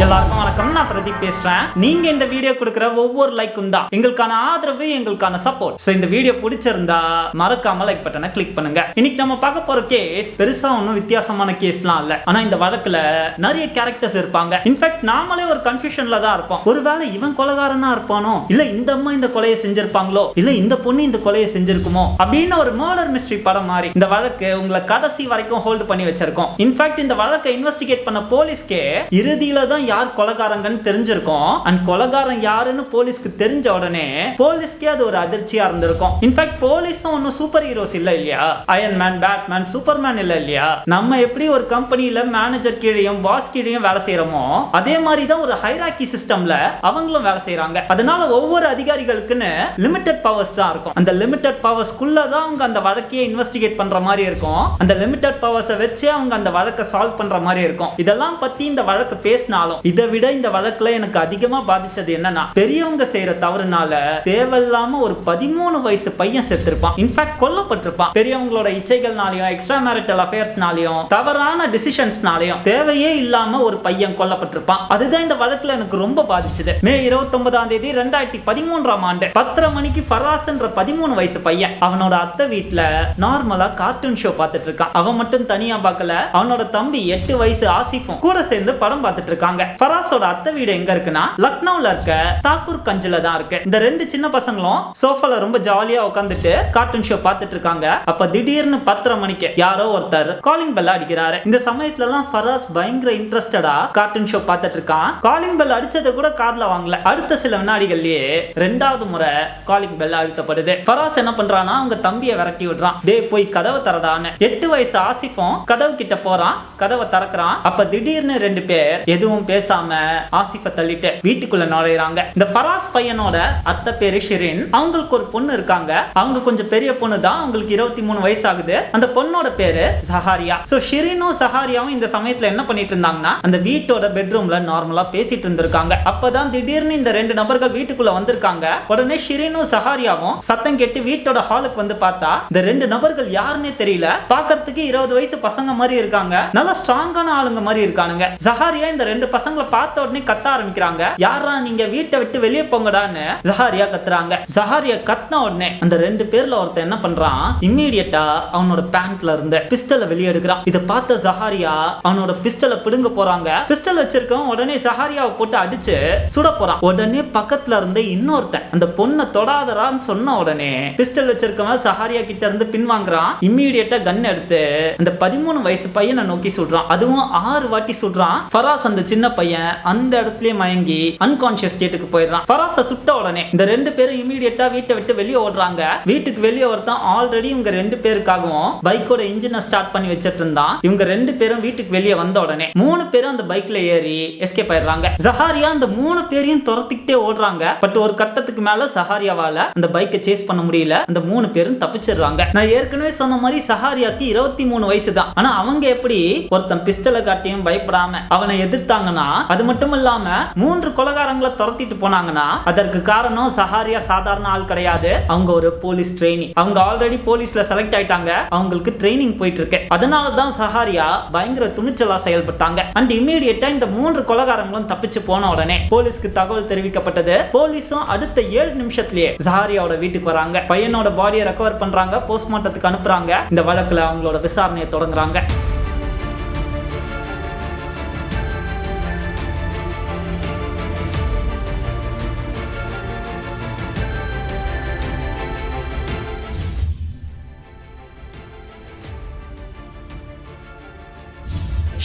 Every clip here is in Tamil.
எல்லாருக்கும் வணக்கம். நான் பிரதீப் பேசுறேன். நீங்க இந்த வீடியோ கொடுக்குற ஒவ்வொரு லைக்கும் தான். எங்களுக்கான ஆதரவு எங்களுக்கான சப்போர்ட் இந்த வீடியோ பிடிச்சிருந்தா மறக்காம லைக் பட்டனை கிளிக் பண்ணுங்க. இன்னைக்கு நம்ம பார்க்க போற கேஸ் பெருசா ஒன்றும் வித்தியாசமான கேஸ்லாம் இல்ல. ஆனா இந்த வழக்குல நிறைய கேரக்டர்ஸ் இருப்பாங்க. இன்ஃபேக்ட் நாமளே ஒரு கன்ஃபியூஷன்ல தான் இருப்போம். ஒருவேளை இவன் கொலகாரனா இருப்பானோ? இல்ல இந்த அம்மா இந்த கொலையை செஞ்சிருப்பாங்களோ? இல்ல இந்த பொண்ணு இந்த கொலையை செஞ்சிருக்குமோ? அப்படின்னு ஒரு மர்டர் மிஸ்ட்ரி படம் மாதிரி இந்த வழக்கு உங்களை கடைசி வரைக்கும் ஹோல்டு பண்ணி வச்சிருக்கோம். இன்ஃபேக்ட் இந்த வழக்கை இன்வெஸ்டிகேட் பண்ண போலீஸ்க்கே இறுதியில தான் யார் கொலகாரங்கன்னு தெரிஞ்சிருக்கும். அண்ட் கொலகாரன் யாருன்னு போலீஸ்க்கு தெரிஞ்ச உடனே போலீஸ்க்கே அது ஒரு அதிர்ச்சியா இருந்திருக்கும். இன்ஃபேக்ட் போலீஸும் ஒன்றும் சூப்பர் ஹீரோஸ் இல்ல இல்லையா? அயன் மேன் பேட்மேன் சூப்பர்மேன் இல்ல இல்லையா? நம்ம எப்படி ஒரு கம்பெனியில மேனேஜர் கீழேயும் பாஸ் கீழேயும் வேலை செய்யறோமோ அதே மாதிரி தான் ஒரு ஹைராக்கி சிஸ்டம்ல அவங்களும் வேலை செய்யறாங்க. அதனால ஒவ்வொரு அதிகாரிகளுக்குன்னு லிமிடெட் பவர்ஸ் தான் இருக்கும். அந்த லிமிடெட் பவர்ஸ்க்குள்ள தான் அவங்க அந்த வழக்கையே இன்வெஸ்டிகேட் பண்ற மாதிரி இருக்கும். அந்த லிமிடெட் பவர்ஸை வச்சு அவங்க அந்த வழக்கை சால்வ் பண்ற மாதிரி இருக்கும். இதெல்லாம் பத்தி இந்த வழக்கு பேசினாலும் இதை விட இந்த வழக்குல எனக்கு அதிகமா பாதிச்சது என்னன்னா பெரியவங்க செய்யற தவறுனால தேவையில்லாம ஒரு பதிமூணு வயசு பையன் செத்துருப்பான். இன்ஃபேக்ட் கொல்லப்பட்டிருப்பான். பெரியவங்களோட இச்சைகள்னாலையும் எக்ஸ்ட்ரா மேரிட்டல் அஃபேர்ஸ்னாலையும் தவறான டிசிஷன்ஸ்னாலையும் தேவையே இல்லாம ஒரு பையன் கொல்லப்பட்டிருப்பான். அதுதான் இந்த வழக்குல எனக்கு ரொம்ப பாதிச்சது. மே இருபத்தி ஒன்பதாம் தேதி ரெண்டாயிரத்தி பதிமூன்றாம் ஆண்டு பத்தரை மணிக்கு ஃபராஸ்ன்ற பதிமூணு வயசு பையன் அவனோட அத்தை வீட்டுல நார்மலா கார்ட்டூன் ஷோ பார்த்துட்டு இருக்கான் அவன் மட்டும் தனியா பார்க்கல அவனோட தம்பி எட்டு வயசு ஆசிஃபும் கூட சேர்ந்து படம் பார்த்துட்டு இருக்காங்க ஃபராஸோட அத்தை வீடு எங்க இருக்குன்னா லக்னோல இருக்க தாக்கூர் கஞ்சில தான் இருக்கு. இந்த ரெண்டு சின்ன பசங்களும் சோஃபால ரொம்ப ஜாலியா உட்காந்துட்டு கார்ட்டூன் ஷோ பார்த்துட்டு இருக்காங்க. அப்ப திடீர்னு பத்தரை மணிக்கு யாரோ ஒருத்தர் காலிங் பெல் அடிக்கிறாரு. இந்த சமயத்துல எல்லாம் ஃபராஸ் பயங்கர இன்ட்ரெஸ்டடா கார்ட்டூன் ஷோ பார்த்துட்டு இருக்கான். காலிங் பெல் அடிச்சதை கூட காதுல வாங்கல. அடுத்த சில வினாடிகள்லயே ரெண்டாவது முறை காலிங் பெல் அழுத்தப்படுது. ஃபராஸ் என்ன பண்றானா அவங்க தம்பியை விரட்டி விடுறான். டே போய் கதவை தரடான்னு. எட்டு வயசு ஆசிஃபும் கதவு கிட்ட போறான். கதவை திறக்கிறான். அப்ப திடீர்னு ரெண்டு பேர் எதுவும் பேசாம ஆசிஃபை தள்ளிட்டு வீட்டுக்குள்ள நுழையிறாங்க. இந்த ஃபராஸ் பையனோட அத்தை பேரு ஷிரின். அவங்களுக்கு ஒரு பொண்ணு இருக்காங்க. அவங்க கொஞ்சம் பெரிய பொண்ணு தான் அவங்களுக்கு இருபத்தி மூணு வயசு ஆகுது அந்த பொண்ணோட பேரு சஹாரியா. சோ ஷிரினும் சஹாரியாவும் இந்த சமயத்துல என்ன பண்ணிட்டு இருந்தாங்கன்னா அந்த வீட்டோட பெட்ரூம்ல நார்மலா பேசிட்டு இருந்திருக்காங்க. அப்பதான் திடீர்னு இந்த ரெண்டு நபர்கள் வீட்டுக்குள்ள வந்திருக்காங்க. உடனே ஷிரினும் சஹாரியாவும் சத்தம் கேட்டு வீட்டோட ஹாலுக்கு வந்து பார்த்தா இந்த ரெண்டு நபர்கள் யாருன்னே தெரியல. பாக்குறதுக்கு இருபது வயசு பசங்க மாதிரி இருக்காங்க. நல்லா ஸ்ட்ராங்கான ஆளுங்க மாதிரி இருக்கானுங்க. சஹாரியா இந்த ரெண்டு பசங்களை பார்த்த உடனே கத்த ஆரம்பிக்கிறாங்க. யாரா நீங்க வீட்டை விட்டு வெளியே போங்கடான்னு? ஜஹாரியா கத்துறாங்க. ஜஹாரியா கத்தின உடனே அந்த ரெண்டு பேர்ல ஒருத்தன் என்ன பண்றான்? இம்மீடியட்டா அவனோட பேண்ட்ல இருந்து பிஸ்டலை வெளியே எடுக்கிறான். இதை பார்த்த ஜஹாரியா அவனோட பிஸ்டலை பிடுங்க போறாங்க. பிஸ்டல் வச்சிருக்கவன் உடனே சஹாரியாவை போட்டு அடிச்சு சுட போறான். உடனே பக்கத்துல இருந்து இன்னொருத்தன் அந்த பொண்ணை தொடாதரான்னு சொன்ன உடனே பிஸ்டல் வச்சிருக்கவன் சஹாரியா கிட்ட இருந்து பின்வாங்குறான் இம்மீடியட்டா கன் எடுத்து அந்த பதிமூணு வயசு பையனை நோக்கி சுடுறான். அதுவும் ஆறு வாட்டி சுடுறான். ஃபராஸ் அந்த சின்ன பையன் அந்த இடத்துலயே மயங்கி அன்கான்சியஸ் ஸ்டேட்டுக்கு போயிடுறான். ஃபராஸை சுட்ட உடனே இந்த ரெண்டு பேரும் இமீடியட்டா வீட்டை விட்டு வெளியே ஓடுறாங்க. வீட்டுக்கு வெளியே ஒருத்தன் ஆல்ரெடி இவங்க ரெண்டு பேருக்காகவும் பைக்கோட இன்ஜினை ஸ்டார்ட் பண்ணி வச்சிட்டு இருந்தான். இவங்க ரெண்டு பேரும் வீட்டுக்கு வெளியே வந்த உடனே மூணு பேரும் அந்த பைக்ல ஏறி எஸ்கேப் ஆயிடுறாங்க. சஹாரியா அந்த மூணு பேரையும் துரத்திக்கிட்டே ஓடுறாங்க. பட் ஒரு கட்டத்துக்கு மேல சஹாரியாவால அந்த பைக்கை சேஸ் பண்ண முடியல. அந்த மூணு பேரும் தப்பிச்சிடுறாங்க. நான் ஏற்கனவே சொன்ன மாதிரி சஹாரியாக்கு இருபத்தி மூணு வயசு தான். ஆனா அவங்க எப்படி ஒருத்தன் பிஸ்டலை காட்டியும் பயப்படாம அவனை எதிர்த்தாங்கன்னா அது மட்டும் இல்லாம மூன்று கொலகாரங்களை துரத்திட்டு போனாங்கன்னா அதற்கு காரணம் சஹாரியா சாதாரண ஆள் கிடையாது. அவங்க ஒரு போலீஸ் ட்ரைனிங் அவங்க ஆல்ரெடி போலீஸ்ல செலக்ட் ஆயிட்டாங்க. அவங்களுக்கு ட்ரைனிங் போயிட்டு இருக்கு அதனால தான் சஹாரியா பயங்கர துணிச்சலா செயல்பட்டாங்க. அண்ட் இமீடியட்டா இந்த மூன்று கொலகாரங்களும் தப்பிச்சு போன உடனே போலீஸ்க்கு தகவல் தெரிவிக்கப்பட்டது. போலீஸும் அடுத்த ஏழு நிமிஷத்திலேயே சஹாரியாவோட வீட்டுக்கு வராங்க. பையனோட பாடியை ரெக்கவர் பண்றாங்க. போஸ்ட்மார்ட்டத்துக்கு அனுப்புறாங்க. இந்த வழக்குல அவங்களோட விசாரணையை தொடங்குறாங்க.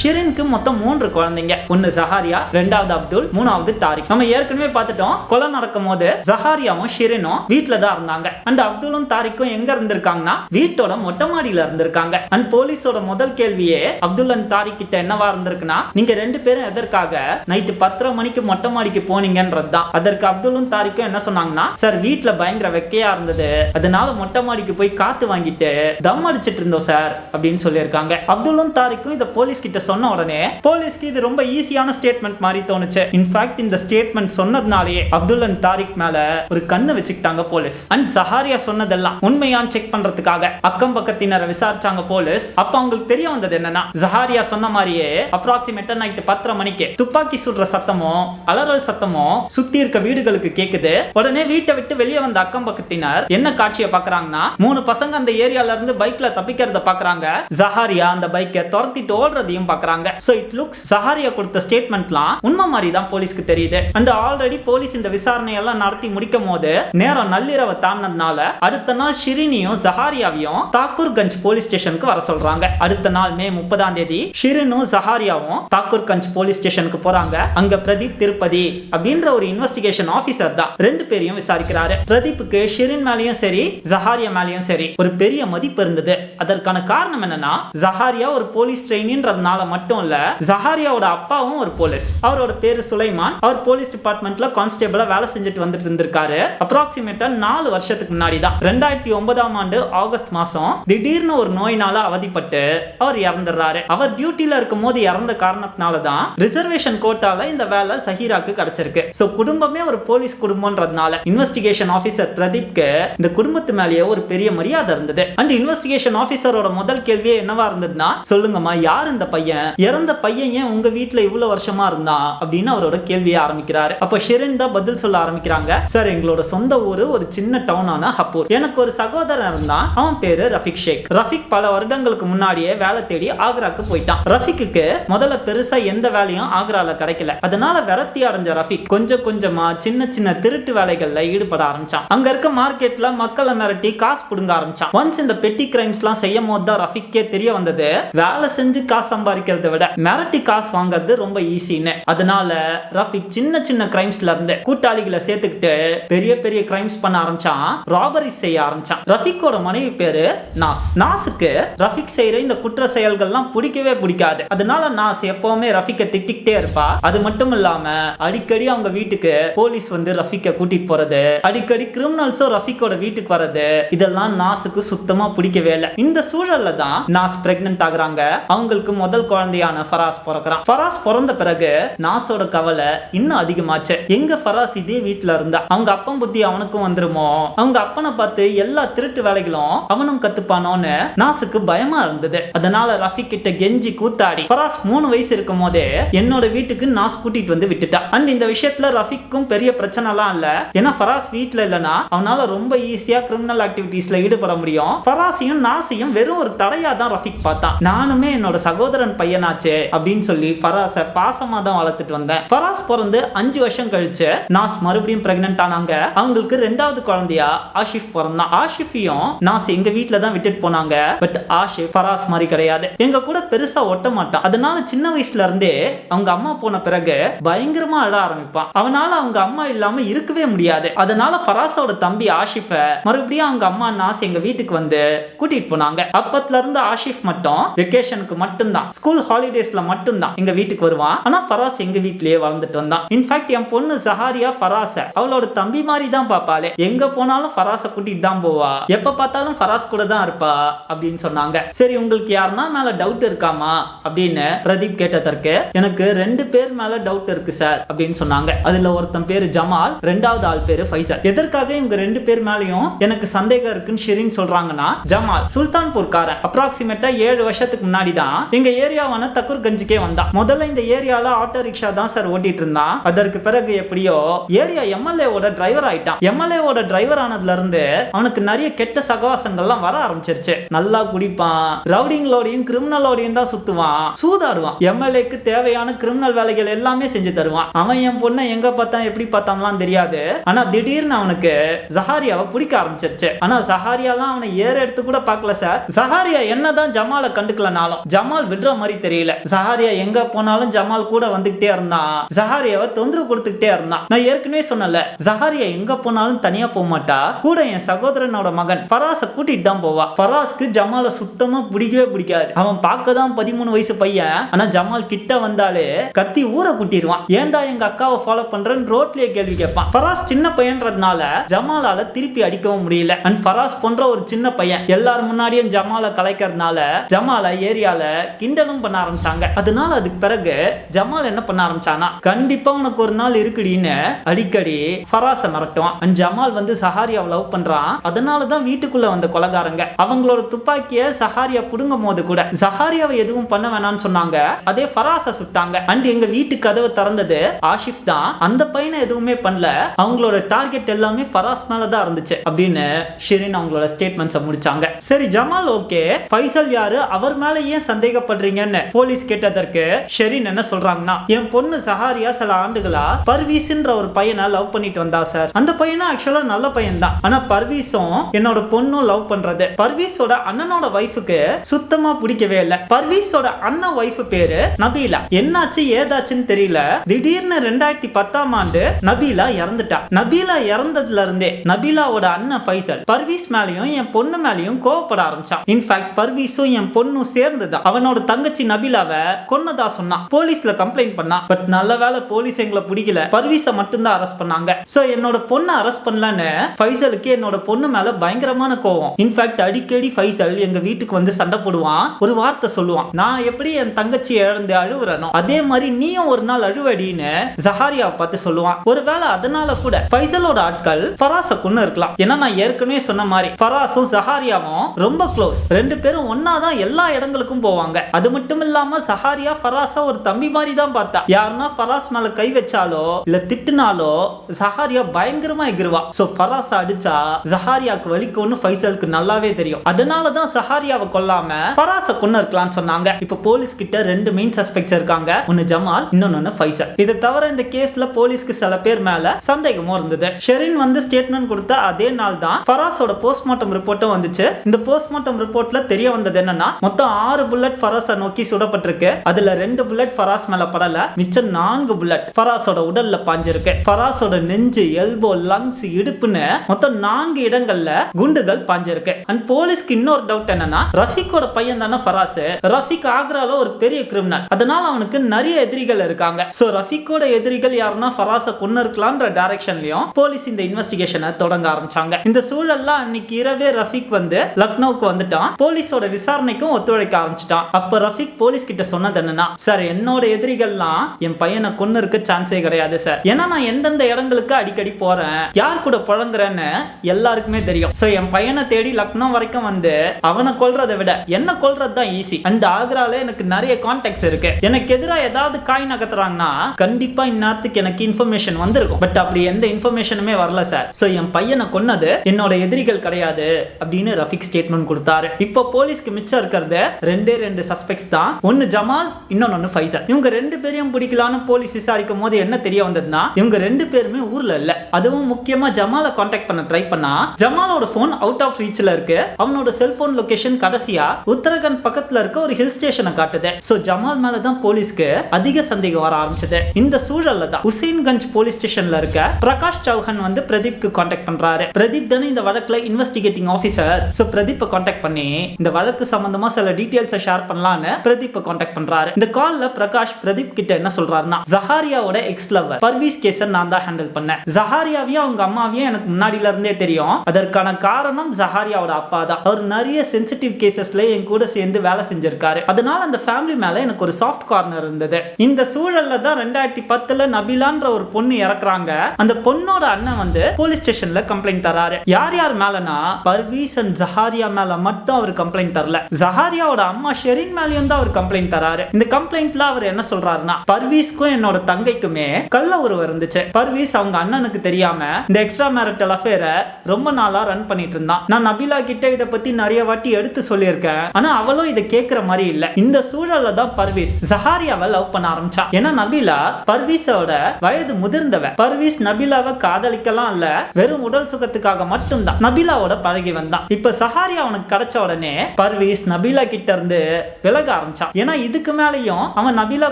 ஷிரினுக்கு மொத்தம் மூன்று குழந்தைங்க. ஒன்னு ஜஹாரியா ரெண்டாவது அப்துல் மூணாவது தாரிக். நம்ம ஏற்கனவே பார்த்துட்டோம் கொலை நடக்கும் போது ஜஹாரியாவும் ஷிரினும் வீட்டுல தான் இருந்தாங்க. அண்ட் அப்துலும் தாரிக்கும் எங்க இருந்திருக்காங்கன்னா வீட்டோட மொட்டை மாடியில இருந்திருக்காங்க. அண்ட் போலீஸோட முதல் கேள்வியே அப்துல் அண்ட் தாரிக் கிட்ட என்னவா இருந்திருக்குன்னா நீங்க ரெண்டு பேரும் எதற்காக நைட்டு பத்தரை மணிக்கு மொட்டை மாடிக்கு போனீங்கன்றது தான். அதற்கு அப்துலும் தாரிக்கும் என்ன சொன்னாங்கன்னா சார் வீட்டுல பயங்கர வெக்கையா இருந்தது. அதனால மொட்டை மாடிக்கு போய் காத்து வாங்கிட்டு தம் அடிச்சிட்டு இருந்தோம் சார் அப்படின்னு சொல்லியிருக்காங்க. அப்துல்லும் தாரிக்கும் இதை போலீஸ் கிட்ட சொன்ன சொன்ன உடனே போலீஸ்க்கு இது ரொம்ப ஈஸியான ஸ்டேட்மெண்ட் மாதிரி தோணுச்சு. இன்ஃபேக்ட் இந்த ஸ்டேட்மெண்ட் சொன்னதுனாலேயே அப்துல் அண்ட் தாரிக் மேல ஒரு கண்ணு வச்சுக்கிட்டாங்க போலீஸ். அண்ட் சஹாரியா சொன்னதெல்லாம் உண்மையான்னு செக் பண்றதுக்காக அக்கம் பக்கத்தினரை விசாரிச்சாங்க போலீஸ். அப்ப அவங்களுக்கு தெரிய வந்தது என்னன்னா ஜஹாரியா சொன்ன மாதிரியே அப்ராக்சிமேட்டா நைட் பத்தரை மணிக்கு துப்பாக்கி சுடுற சத்தமும் அலறல் சத்தமும் சுத்தி இருக்க வீடுகளுக்கு கேக்குது. உடனே வீட்டை விட்டு வெளியே வந்த அக்கம் பக்கத்தினர் என்ன காட்சியை பாக்குறாங்கன்னா மூணு பசங்க அந்த ஏரியால இருந்து பைக்ல தப்பிக்கிறத பாக்குறாங்க. ஜஹாரியா அந்த பைக்கை துரத்திட்டு ஓடுறதையும் பாக்குறாங்க. சோ இட் லுக்ஸ் சஹாரியா கொடுத்த ஸ்டேட்மெண்ட்லாம் உண்மை மாதிரி தான் போலீஸ்க்கு தெரியுது. அண்ட் ஆல்ரெடி போலீஸ் இந்த விசாரணை எல்லாம் நடத்தி முடிக்கும் போது நேரம் நள்ளிரவை தாண்டினதுனால அடுத்த நாள் ஷிரினியும் சஹாரியாவையும் தாக்கூர்கஞ்ச் போலீஸ் ஸ்டேஷனுக்கு வர சொல்றாங்க. அடுத்த நாள் மே முப்பதாம் தேதி ஷிரினும் ஜஹாரியாவும் தாக்கூர்கஞ்ச் போலீஸ் ஸ்டேஷனுக்கு போறாங்க. அங்க பிரதீப் திருப்பதி அப்படின்ற ஒரு இன்வெஸ்டிகேஷன் ஆபீசர் தான் ரெண்டு பேரையும் விசாரிக்கிறாரு. பிரதீப்புக்கு ஷிரின் மேலயும் சரி ஜஹாரியா மேலயும் சரி ஒரு பெரிய மதிப்பு இருந்தது. அதற்கான காரணம் என்னன்னா ஜஹாரியா ஒரு போலீஸ் ட்ரெயினின்றதுனால மட்டும் இல்ல ஜஹாரியாவோட அப்பாவும் ஒரு போலீஸ். அவரோட பேரு சுலைமான். அவர் போலீஸ் டிபார்ட்மெண்ட்ல கான்ஸ்டேபிளா வேலை செஞ்சுட்டு வந்துட்டு இருந்திருக்காரு. அப்ராக்சிமேட்டா நாலு வருஷத்துக்கு முன்னாடி தான். ரெண்டாயிரத்தி ஒன்பதாம் ஆண்டு ஆகஸ்ட் மாசம் திடீர்னு ஒரு நோயினால அவதிப்பட்டு அவர் இறந்துடுறாரு. அவர் டியூட்டில இருக்கும் போது இறந்த காரணத்தினால தான் ரிசர்வேஷன் கோட்டால இந்த வேலை சஹீராக்கு கிடைச்சிருக்கு. சோ குடும்பமே ஒரு போலீஸ் குடும்பம்ன்றதுனால இன்வெஸ்டிகேஷன் ஆஃபீஸர் பிரதீப்க்கு இந்த குடும்பத்து மேலேயே ஒரு பெரிய மரியாதை இருந்தது. அண்ட் இன்வெஸ்டிகேஷன் ஆஃபீஸரோட முதல் கேள்வியே என்னவா இருந்ததுன்னா சொல்லுங்கம்மா யார் இந்த பையன்? இறந்த பையன் ஏன் உங்க வீட்டுல இவ்வளவு வருஷமா இருந்தான் அப்படின்னு அவரோட கேள்வியை ஆரம்பிக்கிறாரு. அப்ப ஷெரின் தான் பதில் சொல்ல ஆரம்பிக்கிறாங்க. சார் எங்களோட சொந்த ஊரு ஒரு சின்ன டவுனான ஹப்பூர். எனக்கு ஒரு சகோதரன் இருந்தான். அவன் பேரு ரஃபிக் ஷேக். ரஃபிக் பல வருடங்களுக்கு முன்னாடியே வேலை தேடி ஆக்ராக்கு போயிட்டான். ரஃபிக்கு முதல்ல பெருசா எந்த வேலையும் ஆக்ரால கிடைக்கல. அதனால விரத்தி அடைஞ்ச ரஃபிக் கொஞ்சம் கொஞ்சமா சின்ன சின்ன திருட்டு வேலைகள்ல ஈடுபட ஆரம்பிச்சான். அங்க இருக்க மார்க்கெட்ல மக்களை மிரட்டி காசு புடுங்க ஆரம்பிச்சான். ஒன்ஸ் இந்த பெட்டி கிரைம்ஸ்லாம் செய்யும் போது தான் ரஃபிக்கே தெரிய வந்தது. வேலை செஞ்சு காசு சமாளிக்கிறத விட மிரட்டி காசு வாங்குறது ரொம்ப ஈஸின்னு அதனால ரஃபிக் சின்ன சின்ன கிரைம்ஸ்ல இருந்து கூட்டாளிகளை சேர்த்துக்கிட்டு பெரிய பெரிய கிரைம்ஸ் பண்ண ஆரம்பிச்சான். ராபரி செய்ய ஆரம்பிச்சான். ரஃபிக்கோட மனைவி பேரு நாஸ். நாஸுக்கு ரஃபிக் செய்யற இந்த குற்ற செயல்கள்லாம் பிடிக்கவே பிடிக்காது. அதனால நாஸ் எப்பவுமே ரஃபிக்கை திட்டிக்கிட்டே இருப்பா. அது மட்டும் இல்லாம அடிக்கடி அவங்க வீட்டுக்கு போலீஸ் வந்து ரஃபிக்க கூட்டிட்டு போறது அடிக்கடி கிரிமினல்ஸும் ரஃபிக்கோட வீட்டுக்கு வர்றது இதெல்லாம் நாஸுக்கு சுத்தமா பிடிக்கவே இல்லை. இந்த சூழல்ல தான் நாஸ் பிரெக்னன்ட் ஆகுறாங்க. அவங்களுக்கு முதல் குழந்தையான ஃபராஸ் பிறக்கிறான். ஃபராஸ் பிறந்த பிறகு நாஸோட கவலை இன்னும் அதிகமாச்சு. எங்க ஃபராஸ் இதே வீட்டுல இருந்தா? அவங்க அப்பன் புத்தி அவனுக்கும் வந்துருமோ? அவங்க அப்பனை பார்த்து எல்லா திருட்டு வேலைகளும் அவனும் கத்துப்பானோன்னு நாசுக்கு பயமா இருந்தது. அதனால ரஃபிக் கிட்ட கெஞ்சி கூத்தாடி ஃபராஸ் மூணு வயசு இருக்கும் போதே என்னோட வீட்டுக்கு நாஸ் கூட்டிட்டு வந்து விட்டுட்டா? அண்ட் இந்த விஷயத்துல ரஃபிக்கும் பெரிய பிரச்சனைலாம் இல்ல. ஏன்னா ஃபராஸ் வீட்ல இல்லனா அவனால ரொம்ப ஈஸியா கிரிமினல் ஆக்டிவிட்டீஸ்ல ஈடுபட முடியும். ஃபராஸையும் நாசையும் வெறும் ஒரு தடையா தான் ரஃபிக் பார்த்தான். நானுமே என்னோட சகோதரன் பையனாச்சே அப்படின்னு சொல்லி ஃபராஸை பாசமா தான் வளர்த்துட்டு வந்தேன். ஃபராஸ் பிறந்து அஞ்சு வருஷம் கழிச்சு நாஸ் மறுபடியும் பிரெக்னென்ட் ஆனாங்க. அவங்களுக்கு ரெண்டாவது குழந்தையா ஆஷிஃப் பிறந்தான். ஆஷிஃபையும் நாஸ் எங்க வீட்ல தான் விட்டுட்டு போனாங்க. பட் ஆஷிஃப் ஃபராஸ் மாதிரி கிடையாது. எங்க கூட பெருசா ஒட்ட மாட்டான். அதனால சின்ன வயசுல இருந்தே அவங்க அம்மா போன பிறகு பயங்கரமா அழ ஆரம்பிப்பான். அவனால அவங்க அம்மா இல்லாம இருக்கவே முடியாது. அதனால ஃபராஸோட தம்பி ஆஷிஃப மறுபடியும் அவங்க அம்மா நாஸ் எங்க வீட்டுக்கு வந்து கூட்டிட்டு போனாங்க. அப்பத்துல இருந்து ஆஷிஃப் மட்டும் வெக்கேஷனுக்கு மட்டும்தான். ஸ்கூல் ஹாலிடேஸ்ல மட்டும்தான். எங்க வீட்டுக்கு வருவான் ஆனா ஃபராஸ் எங்க வீட்லயே வளர்ந்துட்டு வந்தான் இன்ஃபேக்ட் என் பொண்ணு சஹாரியா ஃபராஸ. அவளோட தம்பி மாதிரி தான் பாப்பாளே. எங்க போனாலும் ஃபராஸ கூட்டிட்டு தான் போவா. எப்ப பார்த்தாலும் ஃபராஸ் கூட தான் இருப்பா அப்படின்னு சொன்னாங்க. சரி உங்களுக்கு யாருன்னா மேல டவுட் இருக்காமா? அப்படின்னு பிரதீப் கேட்டதற்கு எனக்கு ரெண்டு பேர் மேல டவுட் இருக்கு சார் அப்படின்னு சொன்னாங்க. அதுல ஒருத்தன் பேரு ஜமால் ரெண்டாவது ஆள் பேரு ஃபைசல். எதற்காக இவங்க ரெண்டு பேர் மேலயும் எனக்கு சந்தேகம் இருக்குன்னு ஷிரின் சொல்றாங்கன்னா ஜமால் சுல்தான்பூர் காரன் அப்ராக்சிமேட்டா ஏழு வருஷத்துக்கு முன்னாடி தான் எங்க ஏரியா ஏரியாவான தக்கூர் கஞ்சுக்கே வந்தான். முதல்ல இந்த ஏரியால ஆட்டோ ரிக்ஷா தான் சார் ஓட்டிட்டு இருந்தான் அதற்கு பிறகு எப்படியோ ஏரியா எம்எல்ஏவோட டிரைவர் ஆயிட்டான். எம்எல்ஏவோட டிரைவர் ஆனதுல இருந்து அவனுக்கு நிறைய கெட்ட சகவாசங்கள்லாம் வர ஆரம்பிச்சிருச்சு. நல்லா குடிப்பான் ரவுடிங்களோடையும் கிரிமினலோடையும் தான் சுத்துவான் சூதாடுவான். எம்எல்ஏக்கு தேவையான கிரிமினல் வேலைகள் எல்லாமே செஞ்சு தருவான். அவன் என் பொண்ணை எங்க பார்த்தான் எப்படி பார்த்தான்லாம் தெரியாது. ஆனா திடீர்னு அவனுக்கு ஜஹாரியாவை பிடிக்க ஆரம்பிச்சிருச்சு. ஆனா சஹாரியாலாம் அவனை ஏற எடுத்து கூட பார்க்கல சார் சஹாரியா என்னதான் ஜமாலை கண்டுக்கலனாலும் ஜமால் விடுற மாதிரி தெரியல. சஹாரியா எங்க போனாலும் ஜமால் கூட வந்துகிட்டே இருந்தான். ஜஹாரியாவை தொந்தரவு கொடுத்துக்கிட்டே இருந்தான். நான் ஏற்கனவே சொன்னல ஜஹாரியா எங்க போனாலும் தனியா போக மாட்டா? கூட என் சகோதரனோட மகன் ஃபராஸ கூட்டிட்டு தான் போவா. ஃபராஸ்க்கு ஜமால சுத்தமா பிடிக்கவே பிடிக்காது. அவன் பார்க்க தான் பதிமூணு வயசு பையன். ஆனா ஜமால் கிட்ட வந்தாலே கத்தி ஊற குட்டிடுவான் ஏன்டா எங்க அக்காவை ஃபாலோ பண்றேன்னு ரோட்லயே கேள்வி கேட்பான். ஃபராஸ் சின்ன பையன்றதுனால ஜமாலால திருப்பி அடிக்கவும் முடியல. அண்ட் ஃபராஸ் போன்ற ஒரு சின்ன பையன். எல்லார் முன்னாடியும் ஜமாலை கலைக்கிறதுனால ஜமாலை ஏரியால கிண்டலும் பண்ண ஆரம்பிச்சாங்க. அதனால அதுக்கு பிறகு ஜமால் என்ன பண்ண ஆரம்பிச்சானா கண்டிப்பா உனக்கு ஒரு நாள் இருக்குடின்னு அடிக்கடி ஃபராஸை மிரட்டுவான். அண்ட் ஜமால் வந்து சஹாரியாவை லவ் பண்றான். அதனால தான் வீட்டுக்குள்ள வந்த கொலகாரங்க. அவங்களோட துப்பாக்கிய சஹாரியா புடுங்கும் போது கூட சஹாரியாவை எதுவும் பண்ண வேணாம்னு சொன்னாங்க. அதே ஃபராசை சுட்டாங்க. அண்ட் எங்க வீட்டு கதவை திறந்தது ஆஷிஃப் தான். அந்த பையனை எதுவுமே பண்ணல. அவங்களோட டார்கெட் எல்லாமே ஃபராஸ் மேல தான் இருந்துச்சு அப்படின்னு ஷிரின் அவங்களோட ஸ்டேட்மெண்ட்ஸை முடிச்சாங்க. சரி ஜமால் ஓகே ஃபைசல் யாரு? அவர் மேல ஏன் சந்தேகப்படுறீங்க? சந்தேகப்படுறீங்கன்னு போலீஸ் கேட்டதற்கு ஷெரின் என்ன சொல்றாங்கன்னா என் பொண்ணு சஹாரியா சில ஆண்டுகளா பர்வீஸ்ன்ற ஒரு பையனை லவ் பண்ணிட்டு வந்தா சார் அந்த பையனும் ஆக்சுவலா நல்ல பையன் தான் ஆனா பர்வீஸும் என்னோட பொண்ணும் லவ் பண்றது. பர்வீஸோட அண்ணனோட ஒய்ஃபுக்கு சுத்தமா பிடிக்கவே இல்ல. பர்வீஸோட அண்ணன் ஒய்ஃப் பேரு நபீலா. என்னாச்சு ஏதாச்சுன்னு தெரியல. திடீர்னு ரெண்டாயிரத்தி பத்தாம் ஆண்டு நபீலா இறந்துட்டா. நபீலா இறந்ததுல இருந்தே நபீலாவோட அண்ணன் ஃபைசல் பர்வீஸ் மேலயும் என் பொண்ணு மேலயும் கோவப்பட ஆரம்பிச்சான். இன்ஃபேக்ட் பர்வீஸும் என் பொண்ணும் சேர்ந்துதான். அவனோட தங்கச்சி நபிலாவ கொன்னதா சொன்னான். போலீஸ்ல கம்ப்ளைண்ட் பண்ணா. பட் நல்ல வேலை போலீஸ் எங்களை பிடிக்கல. பர்வீஸை மட்டும்தான் அரெஸ்ட் பண்ணாங்க. சோ என்னோட பொண்ணை அரெஸ்ட் பண்ணலன்னு ஃபைசலுக்கு என்னோட பொண்ணு மேல பயங்கரமான கோவம். இன்ஃபேக்ட் அடிக்கடி ஃபைசல் எங்க வீட்டுக்கு வந்து சண்டை போடுவான். ஒரு வார்த்தை சொல்லுவான். நான் எப்படி என் தங்கச்சி இழந்து அழுவுறனோ அதே மாதிரி நீயும் ஒரு நாள் அழுவடின்னு ஜஹாரியாவை பார்த்து சொல்லுவான். ஒருவேளை அதனால கூட ஃபைசலோட ஆட்கள் ஃபராஸை கொண்டு இருக்கலாம். ஏன்னா நான் ஏற்கனவே சொன்ன மாதிரி ஃபராஸும் ஜஹாரியாவும் ரொம்ப க்ளோஸ் ரெண்டு பேரும் ஒன்னா தான் எல்லா இடங்களுக்கும் போவாங்க. அது மட்டும் இல்லாம சஹாரியா ஃபராஸா ஒரு தம்பி மாதிரி தான் பார்த்தா. யாருன்னா ஃபராஸ் மேல கை வச்சாலோ இல்ல திட்டுனாலோ சஹாரியா பயங்கரமா எகிருவா. சோ ஃபராஸ் அடிச்சா சஹாரியாக்கு வலிக்கும்னு ஃபைசலுக்கு நல்லாவே தெரியும். அதனால தான் சஹாரியாவை கொல்லாம ஃபராஸை கொண்டு இருக்கலாம்னு சொன்னாங்க. இப்போ போலீஸ் கிட்ட ரெண்டு மெயின் சஸ்பெக்ட்ஸ் இருக்காங்க. ஒன்னு ஜமால் இன்னொன்னு ஃபைசல். இதை தவிர இந்த கேஸ்ல போலீஸ்க்கு சில பேர் மேல சந்தேகமும் இருந்தது. ஷெரின் வந்து ஸ்டேட்மெண்ட் கொடுத்த அதே நாள் தான் ஃபராஸோட போஸ்ட்மார்ட்டம் ரிப்போர்ட்டும் வந்துச்சு. இந்த போஸ்ட்மார்ட்டம் ரிப்போர்ட்ல தெரிய வந்தது என்னன்னா மொத்தம் ஆறு புல்லட் ஃபராஸை நோக்கி சுடப்பட்டிருக்கு. அதுல ரெண்டு புல்லட் ஃபராஸ் மேல படல. மிச்சம் நான்கு புல்லட் ஃபராஸோட உடல்ல பாஞ்சிருக்கு. ஃபராஸோட நெஞ்சு எல்போ லங்ஸ் இடுப்புன்னு மொத்தம் நான்கு இடங்கள்ல குண்டுகள் பாஞ்சிருக்கு. அண்ட் போலீஸ்க்கு இன்னொரு டவுட் என்னன்னா ரஃபிகோட பையன் தானே ஃபராஸ் ரஃபிக் ஆக்ரால ஒரு பெரிய கிரிமினல் அதனால அவனுக்கு நிறைய எதிரிகள் இருக்காங்க. சோ ரஃபிகோட எதிரிகள் யாருன்னா ஃபராஸை கொண்டு இருக்கலாம்ன்ற டைரக்ஷன்லயும் போலீஸ் இந்த இன்வெஸ்டிகேஷனை தொடங்க ஆரம்பிச்சாங்க. இந்த சூழல்ல அன்னைக்கு இரவே ரஃபிக் வந்து லக்னோவுக்கு வந்துட்டான். போலீஸோட விசாரணைக்கும் ஒத்துழைக்க ஆரம்பிச்சிட்டான். அப்ப ரஃபிக் போலீஸ் கிட்ட சொன்னது என்னன்னா சார் என்னோட எதிரிகள்லாம் என் பையனை கொண்டு இருக்க சான்ஸே கிடையாது சார். ஏன்னா நான் எந்தெந்த இடங்களுக்கு அடிக்கடி போறேன் யார் கூட பழங்குறேன்னு எல்லாருக்குமே தெரியும். சோ என் பையனை தேடி லக்னோ வரைக்கும் வந்து அவனை கொல்றதை விட என்ன கொல்றது தான் ஈஸி அண்ட் ஆக்ரால எனக்கு நிறைய கான்டாக்ட்ஸ் இருக்கு. எனக்கு எதிராக ஏதாவது காய் நகர்த்துறாங்கன்னா கண்டிப்பா இந்நேரத்துக்கு எனக்கு இன்ஃபர்மேஷன் வந்திருக்கும். பட் அப்படி எந்த இன்ஃபர்மேஷனுமே வரல சார். சோ என் பையனை கொன்னது என்னோட எதிரிகள் கிடையாது அப்படின்னு ரஃபிக் ஸ்டேட்மெண்ட் கொடுத்தாரு. இப்போ போலீஸ்க்கு மிச்சம் இருக்கிறது ரெண்டே ரெண்டு சஸ்பெக்ட்ஸ் தான். ஒன்னு ஜமால் இன்னொன்னு ஃபைசல். இவங்க ரெண்டு பேரையும் பிடிக்கலான்னு போலீஸ் விசாரிக்கும் போது என்ன தெரிய வந்ததுன்னா இவங்க ரெண்டு பேருமே ஊர்ல இல்ல. அதுவும் முக்கியமா ஜமாலை காண்டாக்ட் பண்ண ட்ரை பண்ணா ஜமாலோட போன் அவுட் ஆஃப் ரீச்ல இருக்கு. அவனோட செல்போன் லொகேஷன் கடைசியா உத்தரகண்ட் பக்கத்துல இருக்க ஒரு ஹில் ஸ்டேஷனை காட்டுது. சோ ஜமால் மேல தான் போலீஸ்க்கு அதிக சந்தேகம் வர ஆரம்பிச்சது. இந்த சூழல்ல தான் ஹுசைன்கஞ்ச் போலீஸ் ஸ்டேஷன்ல இருக்க பிரகாஷ் சௌஹான் வந்து பிரதீப்க்கு காண்டாக்ட் பண்றாரு. பிரதீப் தானே இந்த வழக்குல இன்வெஸ்டிகேட்டிங் ஆஃபீஸர் சோ பிரதீப்பை காண்டாக்ட் பண்ணி இந்த வழக்கு சம்பந்தமா சில டீடைல்ஸை ஷேர் பண்ணலாம்னு பிரதீப்பை காண்டாக்ட் பண்றாரு. இந்த கால்ல பிரகாஷ் பிரதீப் கிட்ட என்ன சொல்றாருன்னா ஜஹாரியாவோட எக்ஸ் லவர் பர்வீஸ் கேஸை நான் தான் ஹேண்டில் பண்ணேன். ஜஹாரியாவையும் அவங்க அம்மாவையும் எனக்கு முன்னாடில இருந்தே தெரியும். அதற்கான காரணம் ஜஹாரியாவோட அப்பா தான். அவர் நிறைய சென்சிட்டிவ் கேசஸ்ல என் கூட சேர்ந்து வேலை செஞ்சிருக்காரு. அதனால அந்த ஃபேமிலி மேல எனக்கு ஒரு சாஃப்ட் கார்னர் இருந்தது. இந்த சூழல்ல தான் ரெண்டாயிரத்தி பத்துல நபிலான்ற ஒரு பொண்ணு இறக்குறாங்க. அந்த பொண்ணோட அண்ணன் வந்து போலீஸ் ஸ்டேஷன்ல கம்ப்ளைண்ட் தராரு. யார் யார் மேலனா பர்வீஸ் அண்ட் ஜஹாரியா மேல மட்டும் அவர் கம்ப்ளைண்ட் தரல. ஜஹாரியாவோட அம்மா ஷெரின் மேலேயும் வந்து அவர் கம்ப்ளைண்ட் தராரு. இந்த கம்ப்ளைண்ட்ல அவர் என்ன சொல்றாருன்னா பர்வீஸ்க்கும் என்னோட தங்கைக்குமே கள்ள உறவு இருந்துச்சு. பர்வீஸ் அவங்க அண்ணனுக்கு தெரியாம இந்த எக்ஸ்ட்ரா மேரிட்டல் அஃபேரை ரொம்ப நாளா ரன் பண்ணிட்டு இருந்தான். நான் நபிலா கிட்ட இதை பத்தி நிறைய வாட்டி எடுத்து சொல்லியிருக்கேன். ஆனா அவளும் இதை கேட்கிற மாதிரி இல்ல. இந்த சூழல்ல தான் பர்வீஸ் ஜஹாரியாவை லவ் பண்ண ஆரம்பிச்சா ஏன்னா நபிலா பர்வீஸோட வயது முதிர்ந்தவ. பர்வீஸ் நபிலாவை காதலிக்கலாம் இல்ல வெறும் உடல் சுகத்துக்காக மட்டும்தான். நபிலாவோட பழகி வந்தான். இப்ப சஹாரியா அவனுக்கு கிடைச்ச உடனே பர்வீஸ் நபிலா கிட்ட இருந்து விலக ஆரம்பிச்சான். ஏன்னா இதுக்கு மேலயும் அவன் நபிலா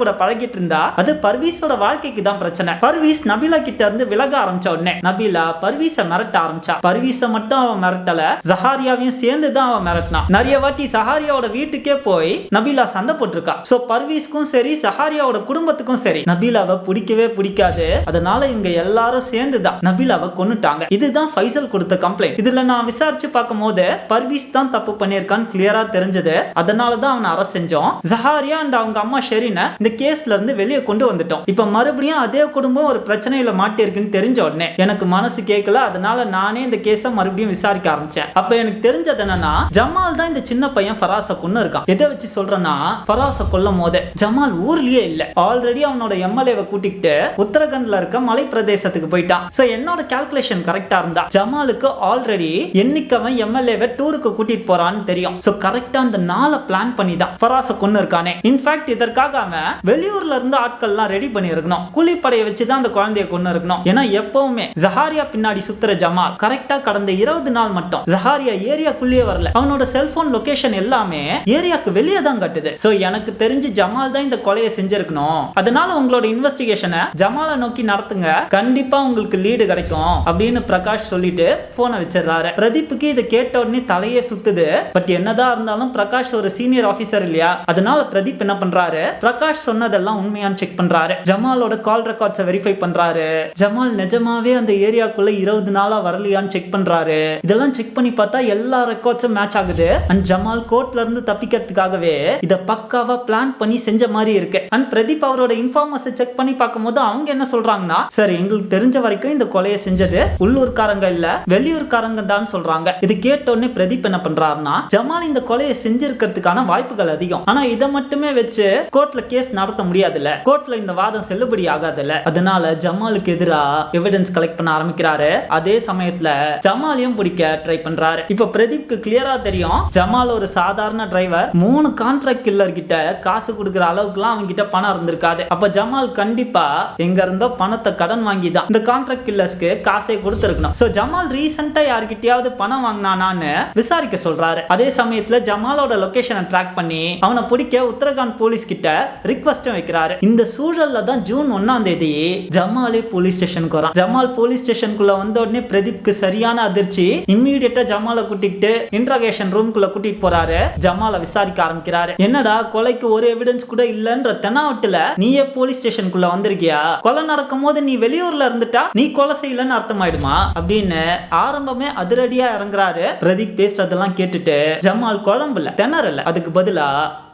கூட பழகிட்டு இருந்தா அது பர்வீஸோட வாழ்க்கைக்கு தான் பிரச்சனை. பர்வீஸ் நபிலா கிட்ட இருந்து விலக ஆரம்பிச்ச உடனே நபிலா பர்வீஸ மிரட்ட ஆரம்பிச்சா. பர்வீஸ மட்டும் அவன் மிரட்டல ஜஹாரியாவையும் சேர்ந்து தான் அவன் மிரட்டினான் நிறைய வாட்டி சஹாரியாவோட வீட்டுக்கே போய் நபிலா சண்டை போட்டிருக்கா. சோ பர்வீஸ்க்கும் சரி சஹாரியாவோட குடும்பத்துக்கும் சரி நபிலாவை பிடிக்கவே பிடிக்காது. அதனால இவங்க எல்லாரும் சேர்ந்து தான் நபிலாவை கொன்னுட்டாங்க. இதுதான் ஃபைசல் கொடுத்த கம்ப்ளைண்ட் இதுல நான் விசாரிச்சு பார்க்கும் போது பர்வீஸ் தான் தப்பு பண்ணியிருக்கான்னு கிளியரா தெரிஞ்சது. அதனால தான் அவன் அரசு செஞ்சோம். ஜஹாரியா அண்ட் அவங்க அம்மா ஷெரினை இந்த கேஸ்ல இருந்து வெளியே கொண்டு வந்துட்டோம். இப்ப மறுபடியும் அதே குடும்பம் ஒரு பிரச்சனையில மாட்டி இருக்குன்னு தெரிஞ்ச உடனே எனக்கு மனசு கேட்கல அதனால நானே இந்த கேஸை மறுபடியும் விசாரிக்க ஆரம்பிச்சேன். அப்ப எனக்கு தெரிஞ்சது என்னன்னா ஜமால் தான் இந்த சின்ன பையன் ஃபராச கொண்டு இருக்கான். எதை வச்சு சொல்றேன்னா ஃபராச கொல்லும் போதே ஜமால் ஊர்லயே இல்ல. ஆல்ரெடி அவனோட எம்எல்ஏவை கூட்டிக்கிட்டு உத்தரகண்ட்ல இருக்க மலை பிரதேசத்துக்கு போயிட்டான். சோ என்னோட கால்குலேஷன் கரெக்டா இருந்தா ஜமாலுக்கு ஆல்ரெடி என்னைக்கு அவன் எம்எல்ஏவை டூருக்கு கூட்டிட்டு போறான்னு தெரியும். சோ கரெக்டா அந்த நாளை பிளான் பண்ணி தான் ஃபராஸ கொண்டு இருக்கானே. இன்ஃபேக்ட் இதற்காக அவன் வெளியூர்ல இருந்து ஆட்கள்லாம் ரெடி பண்ணி இருக்கணும் கூலிப்படையை வச்சு தான் அந்த குழந்தைய கொண்டு இருக்கணும். ஏன்னா எப்பவுமே ஜஹாரியா பின்னாடி சுத்துற ஜமால் கரெக்டா கடந்த இருபது நாள் மட்டும் ஜஹாரியா ஏரியாக்குள்ளேயே வரல. அவனோட செல்போன் லொகேஷன் எல்லாமே ஏரியாக்கு வெளியே தான் கட்டுது. சோ எனக்கு தெரிஞ்சு ஜமால் தான் இந்த கொலையை செஞ்சிருக்கணும். அதனால உங்களோட இன்வெஸ்டிகேஷனை ஜமாலை நோக்கி நடத்துங்க. கண்டிப்பா உங்களுக்கு லீடு கிடைக்கும் அப்படின்னு பிரகாஷ் சொல்லிட்டு போனை வச்சிடறாரு. பிரதீப்புக்கு இதை கேட்ட உடனே தலையே சுத்துது. பட் என்னதான் இருந்தாலும் பிரகாஷ் ஒரு சீனியர் ஆபீசர் இல்லையா? அதனால பிரதீப் என்ன பண்றாரு? பிரகாஷ் சொன்னதெல்லாம் உண்மையான்னு செக் பண்றாரு. ஜமாலோட கால் ரெக்கார்ட்ஸை வெரிஃபை பண்றாரு. ஜமால் நிஜமாவே அந்த ஏரியாக்குள்ள இருபது நாளா வரலையான்னு செக் பண்றாரு. இதெல்லாம் செக் பண்ணி பார்த்தா எல்லா ரெக்கார்ட்ஸும் மேட்ச் ஆகுது. அண்ட் ஜமால் கோர்ட்ல இருந்து தப்பிக்கிறதுக்காகவே இதை பக்காவா பிளான் பண்ணி செஞ்ச மாதிரி இருக்கு. அண்ட் பிரதீப் அவரோட இன்ஃபார்மர்ஸை செக் பண்ணி பார்க்கும்போது அவங்க என்ன சொல்றாங்கன்னா சார் எங்களுக்கு தெரிஞ்ச வரைக்கும் இந்த கொலையை செஞ்சது உள்ளூர்காரங்க இல்ல வெளியூர்காரங்க தான் சொல்றாங்க. இது கேட்ட உடனே பிரதீப் என்ன பண்றாருன்னா ஜமால் இந்த கொலையை செஞ்சிருக்கிறதுக்கான வாய்ப்புகள் அதிகம். முடியும் ஆனா இதை மட்டுமே வச்சு கோர்ட்ல கேஸ் நடத்த முடியாதுல்ல. கோர்ட்ல இந்த வாதம் செல்லுபடி ஆகாதுல்ல. அதனால ஜமாலுக்கு எதிராக எவிடன்ஸ் கலெக்ட் பண்ண ஆரம்பிக்கிறாரு. அதே சமயத்துல ஜமாலையும் பிடிக்க ட்ரை பண்றாரு. இப்ப பிரதீப்க்கு கிளியரா தெரியும். ஜமால் ஒரு சாதாரண டிரைவர் மூணு கான்ட்ராக்ட் கில்லர் கிட்ட காசு கொடுக்குற அளவுக்குலாம் அவங்க கிட்ட பணம் இருந்திருக்காது. அப்ப ஜமால் கண்டிப்பா எங்க இருந்தோ பணத்தை கடன் வாங்கி தான் இந்த கான்ட்ராக்ட் கில்லர்ஸ்க்கு காசை கொடுத்துருக்கணும். சோ ஜமால் ரீசெண்டா யார்கிட்டயாவது பணம் வாங்கினானான்னு விசாரிக்க சொல்றாரு. அதே சமயத்துல ஜமாலோட லொகேஷனை ட்ராக் பண்ணி அவனை பிடிக்க உத்தரகாண்ட் போலீஸ் கிட்ட ரிக்வஸ்டும் வைக்கிறாரு. இந்த சூழல்ல தான் ஜூன் ஒன்னாம் தேதி ஜமாலே போலீஸ் ஸ்டேஷனுக்கு வரான். ஜமால் போலீஸ் ஸ்டேஷனுக்குள்ள வந்த உடனே பிரதீப்க்கு சரியான அதிர்ச்சி. இம்மீடியட்டா ஜமாலை கூட்டிட்டு இன்ட்ரகேஷன் ரூம்குள்ள கூட்டிட்டு போறாரு. ஜமாலை விசாரிக்க ஆரம்பிக்கிறாரு. என்னடா கொலைக்கு ஒரு எவிடன்ஸ் கூட இல்லன்ற தெனாவட்டுல நீயே போலீஸ் ஸ்டேஷனுக்குள்ள வந்திருக்கியா? கொலை நடக்கும் போது நீ வெளியூர்ல இருந்துட்டா? நீ கொலை செய்யலன்னு அர்த்தம் ஆயிடுமா அப்படின்னு ஆரம்பமே அதிரடியா இறங்குறாரு. பிரதீப் பேசுறதெல்லாம் கேட்டுட்டு ஜமால் குழம்புல திணறல. அதுக்கு பதிலா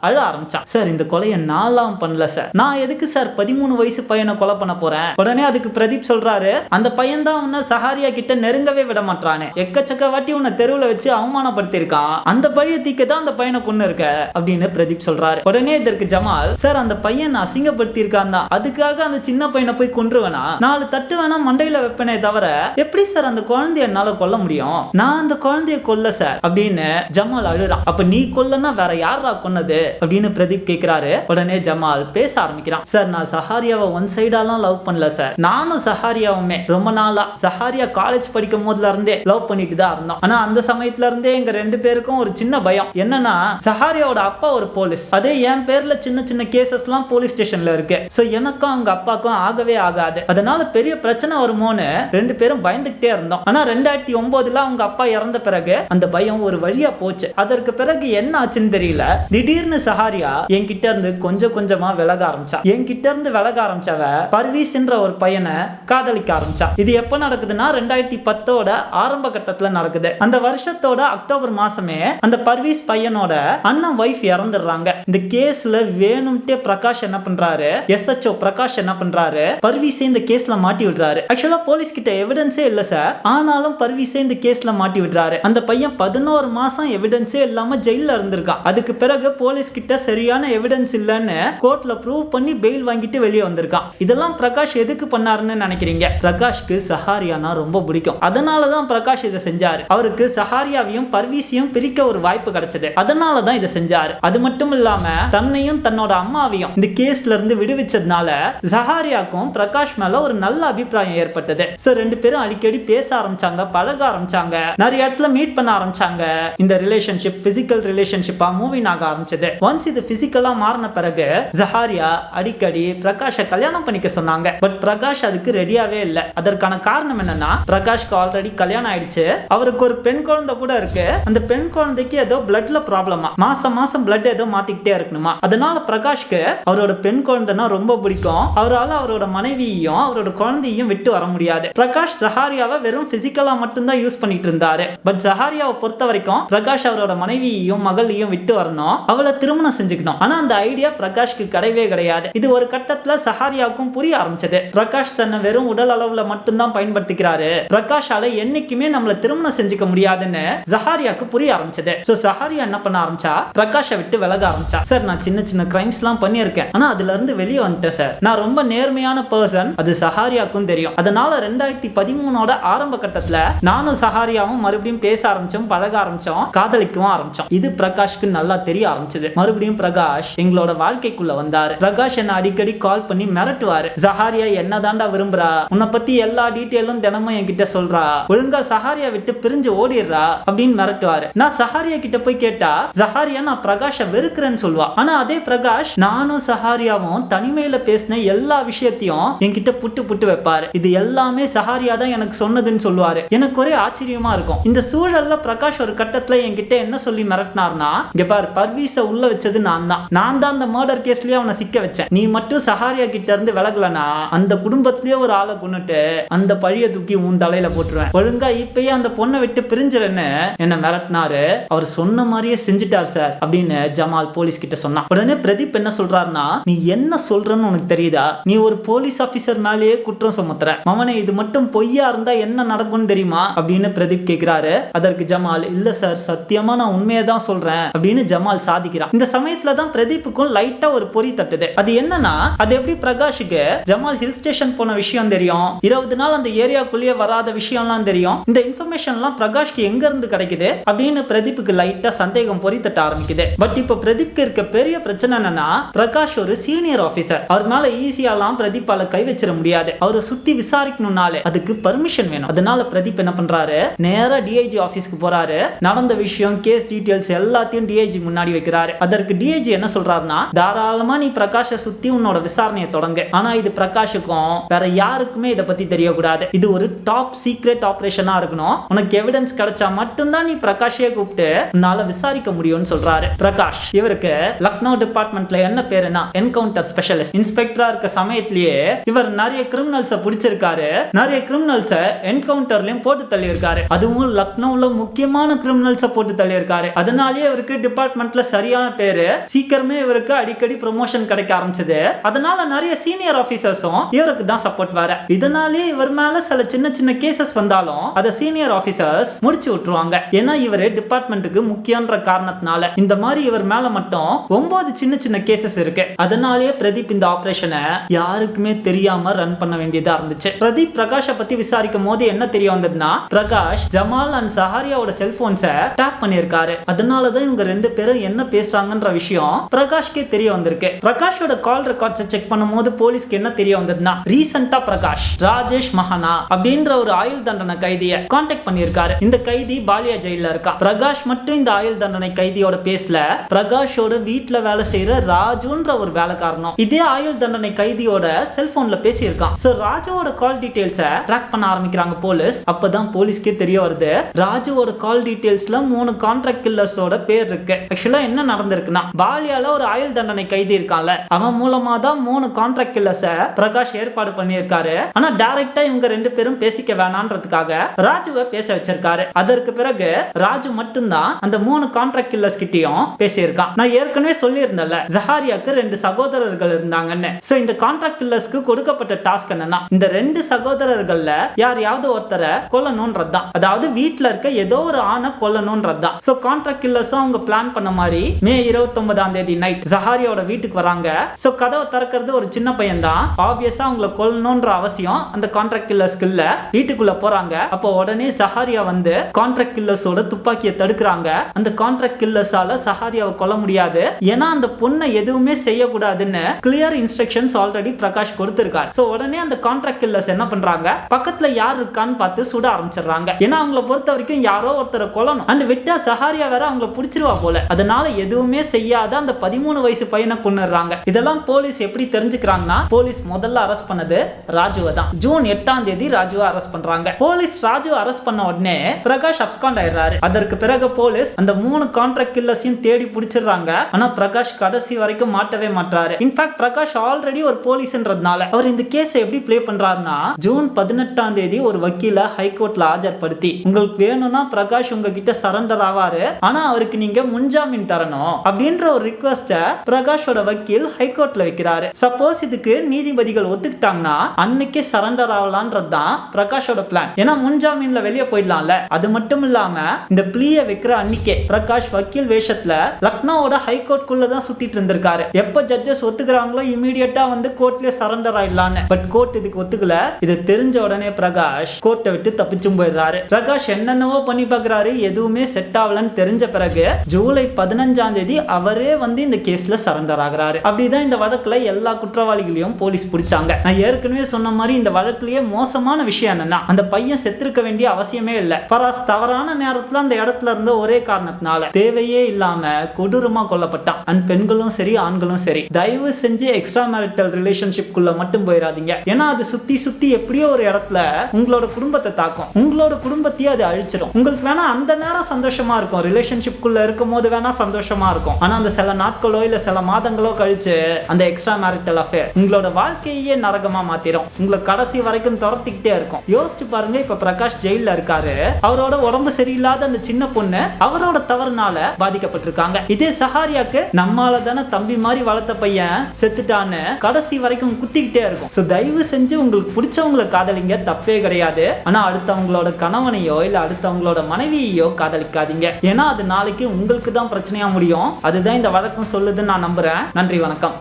அழ ஆரம்பிச்சான் சார் இந்த கொலையை நாலாம் பண்ணல சார். நான் எதுக்கு சார் பதிமூணு வயசு பையனை கொலை பண்ண போறேன்? உடனே அதுக்கு பிரதீப் சொல்றாரு அந்த பையன் தான் உன்னை சஹாரியா கிட்ட நெருங்கவே விட மாட்டானே எக்கச்சக்க வாட்டி உன்னை தெருவில் வச்சு அவமானப்படுத்தியிருக்கான். அந்த பழிய தீக்க தான் அந்த பையனை கொண்டு இருக்க. அப்படின்னு பிரதீப் சொல்றாரு. உடனே இதற்கு ஜமால் சார் அந்த பையன் அசிங்கப்படுத்தி இருக்கான் தான். அதுக்காக அந்த சின்ன பையனை போய் கொன்றுவேனா? நாலு தட்டு வேணா மண்டையில வைப்பனே தவிர எப்படி சார் அந்த குழந்தைய என்னால கொல்ல முடியும்? நான் அந்த குழந்தைய கொல்ல சார். அப்படின்னு ஜமால் அழுறான். அப்ப நீ கொல்லனா வேற யாரா கொன்னது? அப்படின்னு பிரதீப் கேட்கிறாரு உடனே ஜமால் பேச ஆரம்பிக்கிறான். சார் நான் சஹாரியாவை ஒன் சைடாலாம் லவ் பண்ணல சார். நானும் சஹாரியாவுமே. ரொம்ப நாளா சஹாரியா காலேஜ் படிக்கும் போதுல இருந்தே லவ் பண்ணிட்டு தான் இருந்தோம். ஆனா அந்த சமயத்துல இருந்தே எங்க ரெண்டு பேருக்கும் ஒரு சின்ன பயம். என்னன்னா சஹாரியாவோட அப்பா ஒரு போலீஸ். அதே என் பேர்ல சின்ன சின்ன கேசஸ்லாம் போலீஸ் ஸ்டேஷன்ல இருக்கு. சோ எனக்கும் அவங்க அப்பாக்கும் ஆகவே ஆகாது. அதனால பெரிய பிரச்சனை வருமோன்னு ரெண்டு பேரும் பயந்துகிட்டே இருந்தோம். ஆனா ரெண்டாயிரத்தி ஒன்பதுல அவங்க அப்பா இறந்த பிறகு அந்த பயம் ஒரு வழியா போச்சு. அதற்கு பிறகு என்ன ஆச்சுன்னு தெரியல. திடீர்னு சஹாரியா என்கிட்ட இருந்து கொஞ்சம் கொஞ்சமா விலக ஆரம்பிச்சா. என்கிட்ட இருந்து விலக ஆரம்பிச்சவ பர்வீஸ்ன்ற ஒரு பையனை காதலிக்க ஆரம்பிச்சா. இது எப்ப நடக்குதுன்னா ரெண்டாயிரத்தி பத்தோட ஆரம்ப கட்டத்துல நடக்குது. அந்த வருஷத்தோட அக்டோபர் மாசமே அந்த பர்வீஸ் பையனோட அண்ணன் ஒய்ஃப் இறந்துடுறாங்க. இந்த கேஸ்ல வேணும்ட்டே பிரகாஷ் என்ன பண்றாரு? எஸ்ஹெச்ஓ பிரகாஷ் என்ன பண்றாரு? பர்வீஸே இந்த கேஸ்ல மாட்டி விடுறாரு. ஆக்சுவலா போலீஸ் கிட்ட எவிடன்ஸே இல்ல சார் ஆனாலும் பர்வீஸே இந்த கேஸ்ல மாட்டி விடுறாரு. அந்த பையன் பதினோரு மாசம் எவிடன்ஸே இல்லாம ஜெயில இருந்திருக்கான். அதுக்கு பிறகு போலீஸ் கிட்ட சரியான எவிடன்ஸ் இல்லைன்னு கோர்ட்ல ப்ரூவ் பண்ணி பெயில் வாங்கிட்டு வெளியே வந்திருக்கான். இதெல்லாம் பிரகாஷ் எதுக்கு பண்ணாருன்னு நினைக்கிறீங்க? பிரகாஷ்க்கு சஹாரியானா ரொம்ப பிடிக்கும். அதனால தான் பிரகாஷ் இதை செஞ்சாரு. அவருக்கு சஹாரியாவையும் பர்வீஸையும் பிரிக்க ஒரு வாய்ப்பு கிடைச்சது. அதனால தான் இதை செஞ்சாரு. அது மட்டும் இல்லாம தன்னையும் தன்னோட அம்மாவையும் இந்த கேஸ்ல இருந்து விடுவிச்சதுனால சஹாரியாக்கும் பிரகாஷ் மேல ஒரு நல்ல அபிப்பிராயம் ஏற்பட்டது. சோ ரெண்டு பேரும் அடிக்கடி பேச ஆரம்பிச்சாங்க பழக ஆரம்பிச்சாங்க நிறைய இடத்துல மீட் பண்ண ஆரம்பிச்சாங்க. இந்த ரிலேஷன்ஷிப் பிசிக்கல் ரிலேஷன்ஷிப்பா மூவிங் ஆக ஆரம்பிச்சது. ஒன்ஸ் இது பிசிக்கலா மாறின பிறகு ஜஹாரியா அடிக்கடி பிரகாஷ கல்யாணம் பண்ணிக்க சொன்னாங்க. பட் பிரகாஷ் அதுக்கு ரெடியாவே இல்ல. அதற்கான காரணம் என்னன்னா பிரகாஷ்க்கு ஆல்ரெடி கல்யாணம் ஆயிடுச்சு. அவருக்கு ஒரு பெண் குழந்தை கூட இருக்கு. அந்த பெண் குழந்தைக்கு ஏதோ பிளட்ல ப்ராப்ளமா மாசம் மாசம் பிளட் ஏதோ மாத்திக்கிட்டே இருக்கணுமா. அதனால பிரகாஷ்க்கு அவரோட பெண் குழந்தைனா ரொம்ப பிடிக்கும். அவரால் அவரோட மனைவியையும் அவரோட குழந்தையும் விட்டு வர முடியாது. பிரகாஷ் சஹாரியாவை வெறும் பிசிக்கலா மட்டும்தான் யூஸ் பண்ணிட்டு இருந்தாரு. பட் சஹாரியாவை பொறுத்த வரைக்கும் பிரகாஷ் அவரோட மனைவியையும் மகளையும் விட்டு வரணும். அவளை திருமணம் செஞ்சுக்கணும் ஆனா அந்த ஐடியா பிரகாஷ்க்கு கிடையவே கிடையாது. இது ஒரு கட்டத்துல சஹாரியாவுக்கும் புரிய ஆரம்பிச்சது. பிரகாஷ் தன்னை வெறும் உடல் அளவுல மட்டும்தான் பயன்படுத்திக்கிறாரு. பிரகாஷால என்னைக்குமே நம்மள திருமணம் செஞ்சுக்க முடியாதுன்னு சஹாரியாவுக்கு புரிய ஆரம்பிச்சது. சோ சஹாரியா என்ன பண்ண ஆரம்பிச்சா? பிரகாஷை விட்டு விலக ஆரம்பிச்சா. சார் நான் சின்ன சின்ன கிரைம்ஸ் எல்லாம் பண்ணியிருக்கேன். ஆனா அதுல இருந்து வெளியே வந்துட்டேன் சார் நான் ரொம்ப நேர்மையான பர்சன் அது சஹாரியாக்கும் தெரியும். அதனால ரெண்டாயிரத்தி பதிமூணோட ஆரம்ப கட்டத்துல நானும் சஹாரியாவும் மறுபடியும் பேச ஆரம்பிச்சோம் பழக ஆரம்பிச்சோம் காதலிக்கவும் ஆரம்பிச்சோம். இது பிரகாஷ்க்கு நல்லா தெரிய ஆரம்பிச்சது. மறுபடியும் பிரகாஷ் எங்களோட வாழ்க்கைக்குள்ள வந்தாரு. பிரகாஷ் என்ன அடிக்கடி கால் பண்ணி மிரட்டுவாரு. சஹாரியா என்னதாண்டா விரும்புறா? உன்னை பத்தி எல்லா டீட்டெயிலும் தினமும் என்கிட்ட சொல்றா. ஒழுங்கா சஹாரியா விட்டு பிரிஞ்சு ஓடிடுறா அப்படின்னு மிரட்டுவாரு. நான் சஹாரியா கிட்ட போய் கேட்டா சஹாரியா நான் பிரகாஷ வெறுக்கிறேன்னு சொல்லுவா. ஆனா அதே பிரகாஷ் நானும் சஹாரியாவும் தனிமையில பேசின எல்லா விஷயத்தையும் என்கிட்ட புட்டு புட்டு வைப்பாரு. இது எல்லாமே சஹாரியா தான் எனக்கு சொன்னதுன்னு சொல்லுவாரு. எனக்கு ஒரே ஆச்சரியமா இருக்கும். இந்த சூழல்ல பிரகாஷ் ஒரு கட்டத்துல என்கிட்ட என்ன சொல்லி மிரட்டினார்னா இங்க பாரு பர்வீஸ உள்ள வச்சது நான் தான் நான் தான் அந்த மர்டர் கேஸ்லயே அவனை சிக்க வச்சேன். நீ மட்டும் சஹாரியா கிட்ட இருந்து விலகலனா அந்த குடும்பத்திலேயே ஒரு ஆளை கொண்டுட்டு அந்த பழிய தூக்கி உன் தலையில போட்டுருவேன். ஒழுங்கா இப்பயே அந்த பொண்ணை விட்டு பிரிஞ்சிருன்னு என்ன மிரட்டினாரு. அவர் சொன்ன மாதிரியே செஞ்சுட்டார் சார் அப்படின்னு ஜமால் போலீஸ் கிட்ட சொன்னான். உடனே பிரதீப் என்ன சொல்றாருன்னா நீ என்ன சொல்றன்னு உனக்கு தெரியுதா? நீ ஒரு போலீஸ் ஆபீசர் மேலேயே குற்றம் சுமத்துற. மவனே இது மட்டும் பொய்யா இருந்தா என்ன நடக்கும்னு தெரியுமா? அப்படின்னு பிரதீப் கேக்குறாரு. அதற்கு ஜமால் இல்ல சார் சத்தியமா நான் உண்மையை தான் சொல்றேன். அப்படின்னு ஜமால் சாதிக்கிறான். இந்த சமயத்துல தான் பிரதீப்புக்கும் லைட்டா ஒரு பொறி தட்டுது. அது என்னன்னா அது எப்படி பிரகாஷுக்கு ஜமால் ஹில் ஸ்டேஷன் போன விஷயம் தெரியும்? இருபது நாள் அந்த ஏரியாக்குள்ளேயே வராத விஷயம்லாம் தெரியும். இந்த இன்ஃபர்மேஷன்லாம் பிரகாஷ்க்கு எங்க இருந்து கிடைக்குது? அப்படின்னு பிரதீப்புக்கு லைட்டா சந்தேகம் பொறி தட்ட ஆரம்பிக்குது. பட் இப்போ பிரதீப்க்கு இருக்க பெரிய பிரச்சனை என்னன்னா பிரகாஷ் ஒரு சீனியர் ஆபீசர் அவர் மேல ஈஸியாலாம் பிரதீப்பால கை வச்சிட முடியாது. அவரை சுத்தி விசாரிக்கணும்னாலே அதுக்கு பர்மிஷன் வேணும். அதனால பிரதீப் என்ன பண்றாரு? நேரா டிஐஜி ஆபீஸ்க்கு போறாரு. நடந்த விஷயம் கேஸ் டீடைல்ஸ் எல்லாத்தையும் டிஐஜி முன்னாடி வைக்கிறாரு. அதற்கு டிஐஜி என்ன சொல்றாருன்னா தாராளமா நீ பிரகாஷை சுத்தி உன்னோட விசாரணையை தொடங்க. ஆனா இது பிரகாஷுக்கும் வேற யாருக்குமே இதை பத்தி தெரியக்கூடாது. இது ஒரு டாப் சீக்ரெட் ஆபரேஷனா இருக்கணும். உனக்கு எவிடன்ஸ் கிடைச்சா மட்டும்தான் நீ பிரகாஷையே கூப்பிட்டு உன்னால விசாரிக்க முடியும்னு சொல்றாரு பிரகாஷ். இவருக்கு லக்னோ டிபார்ட்மெண்ட்ல என்ன பேருனா என்கவுண்டர் ஸ்பெஷலிஸ்ட் இன்ஸ்பெக்டரா இருக்க சமயத்திலேயே இவர் நிறைய கிரிமினல்ஸை பிடிச்சிருக்காரு. நிறைய கிரிமினல்ஸை என்கவுண்டர்லயும் போட்டு தள்ளி இருக்காரு அதுவும் லக்னோல முக்கியமான கிரிமினல்ஸை போட்டு தள்ளி இருக்காரு அதனாலேயே இவருக்கு டிபார்ட்மெண்ட்ல சரியான பேரு. சீக்கிரமே இவருக்கு அடிக்கடி ப்ரொமோஷன் கிடைக்க ஆரம்பிச்சது. அதனால நிறைய சீனியர் ஆபீசர்ஸும் இவருக்கு தான் சப்போர்ட் வர. இதனாலே இவர் மேல சில சின்ன சின்ன கேசஸ் வந்தாலும் அதை சீனியர் ஆபீசர்ஸ் முடிச்சு விட்டுருவாங்க. ஏன்னா இவரு டிபார்ட்மெண்ட்டுக்கு முக்கியன்ற காரணத்தினால. இந்த மாதிரி இவர் மேல மட்டும் ஒன்பது சின்ன சின்ன கேசஸ் இருக்கு. அதனாலேயே பிரதீப் இந்த ஆபரேஷனை யாருக்குமே தெரியாம ரன் பண்ண வேண்டியதா இருந்துச்சு. பிரதீப் பிரகாஷ பத்தி விசாரிக்கும் போது என்ன தெரிய வந்ததுன்னா பிரகாஷ் ஜமால் அண்ட் சஹாரியாவோட செல்போன்ஸை டேப் பண்ணியிருக்காரு. அதனாலதான் இவங்க ரெண்டு பேரும் என்ன பேசுறாங்க பேசுறாங்கன்ற விஷயம் பிரகாஷ்கே தெரிய வந்திருக்கு. பிரகாஷோட கால் ரெக்கார்ட்ஸை செக் பண்ணும்போது போலீஸ்க்கு என்ன தெரிய வந்ததுன்னா ரீசெண்டா பிரகாஷ் ராஜேஷ் மஹானா அப்படின்ற ஒரு ஆயுள் தண்டனை கைதியை காண்டாக்ட் பண்ணியிருக்காரு. இந்த கைதி பாலியா ஜெயில இருக்கா? பிரகாஷ் மட்டும் இந்த ஆயுள் தண்டனை கைதியோட பேசல பிரகாஷோட வீட்டுல வேலை செய்யற ராஜுன்ற ஒரு வேலைக்காரனும் இதே ஆயுள் தண்டனை கைதியோட செல்போன்ல பேசியிருக்கான். சோ ராஜாவோட கால் டீடைல்ஸை ட்ராக் பண்ண ஆரம்பிக்கிறாங்க போலீஸ். அப்பதான் போலீஸ்க்கே தெரிய வருது. ராஜுவோட கால் டீடைல்ஸ்ல மூணு கான்ட்ராக்ட் கில்லர்ஸோட பேர் இருக்கு. ஆக்சுவலா என்ன நடந்திருக்குன்னா பாலியால ஒரு ஆயுள் தண்டனை கைதி இருக்கான்ல அவன் மூலமா தான் மூணு கான்ட்ராக்ட் கில்லர்ஸை பிரகாஷ் ஏற்பாடு பண்ணியிருக்காரு. ஆனா டைரக்டா இவங்க ரெண்டு பேரும் பேசிக்க வேணான்றதுக்காக ராஜுவை பேச வச்சிருக்காரு. அதற்கு பிறகு ராஜு மட்டும்தான் அந்த மூணு கான்ட்ராக்ட் கில்லர்ஸ் கிட்டயும் பேசியிருக்கான். நான் ஏற்கனவே சொல்லியிருந்தேன்ல ஜஹாரியாக்கு ரெண்டு சகோதரர்கள் இருந்தாங்கன்னு. சோ இந்த கான்ட்ராக்ட் கில்லர்ஸ்க்கு கொடுக்கப்பட்ட டாஸ்க் என்னன்னா இந்த ரெண்டு சகோதரர்கள்ல யாரையாவது ஒருத்தரை கொல்லணும்ன்றதுதான். அதாவது வீட்டுல இருக்க ஏதோ ஒரு ஆணை கொல்லணும்ன்றதுதான். சோ கான்ட்ராக்ட் கில்லர்ஸும் அவங்க பிளான் பண்ண மாதிரி மே இருபத்தொன்பதாம் தேதி நைட் ஜஹாரியோட வீட்டுக்கு வராங்க. ஸோ கதவை திறக்கிறது ஒரு சின்ன பையன் தான் ஆப்வியஸா அவங்கள கொல்லணும்ன்ற அவசியம் அந்த கான்ட்ராக்ட் கில்லர்ஸ்க்கு இல்ல. வீட்டுக்குள்ள போறாங்க. அப்போ உடனே சஹாரியா வந்து கான்ட்ராக்ட் கில்லர்ஸோட துப்பாக்கியை தடுக்கிறாங்க. அந்த கான்ட்ராக்ட் கில்லர்ஸால சஹாரியாவை கொல்ல முடியாது. ஏன்னா அந்த பொண்ணை எதுவுமே செய்யக்கூடாதுன்னு கிளியர் இன்ஸ்ட்ரக்ஷன்ஸ் ஆல்ரெடி பிரகாஷ் கொடுத்திருக்காரு. ஸோ உடனே அந்த கான்ட்ராக்ட் கில்லர்ஸ் என்ன பண்றாங்க? பக்கத்துல யார் இருக்கான்னு பார்த்து சுட ஆரம்பிச்சிடுறாங்க. ஏன்னா அவங்கள பொறுத்த வரைக்கும் யாரோ ஒருத்தரை கொல்லணும். அண்ட் விட்டா சஹாரியா வேற அவங்கள பிடிச்சிருவா போல. அதனால எதுவும் செய்யாத அந்த பதிமூணு வயசு பையனை கொண்டுறாங்க இதெல்லாம் போலீஸ் எப்படி தெரிஞ்சுக்கிறாங்கன்னா போலீஸ் முதல்ல அரெஸ்ட் பண்ணது ராஜுவை தான். ஜூன் எட்டாம் தேதி ராஜுவை அரெஸ்ட் பண்றாங்க. போலீஸ் ராஜு அரெஸ்ட் பண்ண உடனே பிரகாஷ் அப்ஸ்காண்ட் ஆயிடுறாரு. அதற்கு பிறகு போலீஸ் அந்த மூணு கான்ட்ராக்ட் கில்லர்ஸையும் தேடி பிடிச்சிடுறாங்க. ஆனா பிரகாஷ் கடைசி வரைக்கும் மாட்டவே மாட்டாரு இன்ஃபேக்ட் பிரகாஷ் ஆல்ரெடி ஒரு போலீஸ்ன்றதுனால அவர் இந்த கேஸை எப்படி ப்ளே பண்றாருன்னா ஜூன் பதினெட்டாம் தேதி ஒரு வக்கீல ஹைகோர்ட்ல ஆஜர்படுத்தி உங்களுக்கு வேணும்னா பிரகாஷ் உங்ககிட்ட சரண்டர் ஆவாரு. ஆனா அவருக்கு நீங்க முன்ஜாமீன் தரணும். பண்ணணும் அப்படின்ற ஒரு ரிக்வஸ்ட்டை பிரகாஷோட வக்கீல் ஹைகோர்ட்ல வைக்கிறாரு. சப்போஸ் இதுக்கு நீதிபதிகள் ஒத்துக்கிட்டாங்கன்னா அன்னைக்கே சரண்டர் ஆகலான்றது தான் பிரகாஷோட பிளான் ஏன்னா முன்ஜாமீன்ல வெளியே போயிடலாம்ல. அது மட்டும் இல்லாம இந்த பிளிய வைக்கிற அன்னைக்கே பிரகாஷ் வக்கீல் வேஷத்துல லக்னோவோட ஹைகோர்ட் குள்ள தான் சுத்திட்டு இருந்திருக்காரு. எப்ப ஜட்ஜஸ் ஒத்துக்கிறாங்களோ இமீடியட்டா வந்து கோர்ட்லயே சரண்டர் ஆயிடலான்னு. பட் கோர்ட் இதுக்கு ஒத்துக்கல. இது தெரிஞ்ச உடனே பிரகாஷ் கோர்ட்டை விட்டு தப்பிச்சும் போயிடுறாரு. பிரகாஷ் என்னென்னவோ பண்ணி பாக்குறாரு. எதுவுமே செட் ஆகலன்னு தெரிஞ்ச பிறகு ஜூலை பதினஞ்சாம் தேதி அவரே வந்து இந்த கேஸ்ல சரண்டர் ஆகிறாரு. அப்படிதான் இந்த வழக்கில் எல்லா குற்றவாளிகளையும் போலீஸ் பிடிச்சாங்க. நான் ஏற்கனவே சொன்ன மாதிரி இந்த வழக்குலேயே மோசமான விஷயம் என்னன்னா அந்த பையன் செத்திருக்க வேண்டிய அவசியமே இல்லை. பராஸ் தவறான நேரத்தில் அந்த இடத்துல இருந்த ஒரே காரணத்தினால தேவையே இல்லாம கொடூரமா கொல்லப்பட்டான். அண்ட் பெண்களும் சரி ஆண்களும் சரி. தயவு செஞ்சு எக்ஸ்ட்ரா மேரிட்டல் ரிலேஷன்ஷிப் குள்ள மட்டும் போயிடாதீங்க ஏன்னா அது சுத்தி சுத்தி எப்படியோ ஒரு இடத்துல உங்களோட குடும்பத்தை தாக்கும். உங்களோட குடும்பத்தையே அது அழிச்சிடும். உங்களுக்கு வேணா அந்த நேரம் சந்தோஷமா இருக்கும். ரிலேஷன்ஷிப் குள்ள இருக்கும் போது வேணா சந்தோஷமா இருக்கும். ஆனா அந்த சில நாட்களோ இல்ல சில மாதங்களோ கழிச்சு அந்த எக்ஸ்ட்ரா மேரிட்டல் அஃபேர் உங்களோட வாழ்க்கையே நரகமா மாத்திரும். உங்களை கடைசி வரைக்கும் துரத்திக்கிட்டே இருக்கும். யோசிச்சு பாருங்க இப்ப பிரகாஷ் ஜெயில இருக்காரு. அவரோட உடம்பு சரியில்லாத அந்த சின்ன பொண்ணு அவரோட தவறுனால பாதிக்கப்பட்டிருக்காங்க. இதே சஹாரியாக்கு நம்மால தானே தம்பி மாதிரி வளர்த்த பையன் செத்துட்டான்னு கடைசி வரைக்கும் குத்திக்கிட்டே இருக்கும். சோ தயவு செஞ்சு உங்களுக்கு பிடிச்சவங்களை காதலிங்க. தப்பே கிடையாது. ஆனா அடுத்தவங்களோட கணவனையோ இல்ல அடுத்தவங்களோட மனைவியையோ காதலிக்காதீங்க. ஏன்னா அது நாளைக்கு உங்களுக்கு தான் பிரச்சனையா முடியும். அதுதான் இந்த வழக்கம் சொல்லுதுன்னு நான் நம்புறேன். நன்றி வணக்கம்.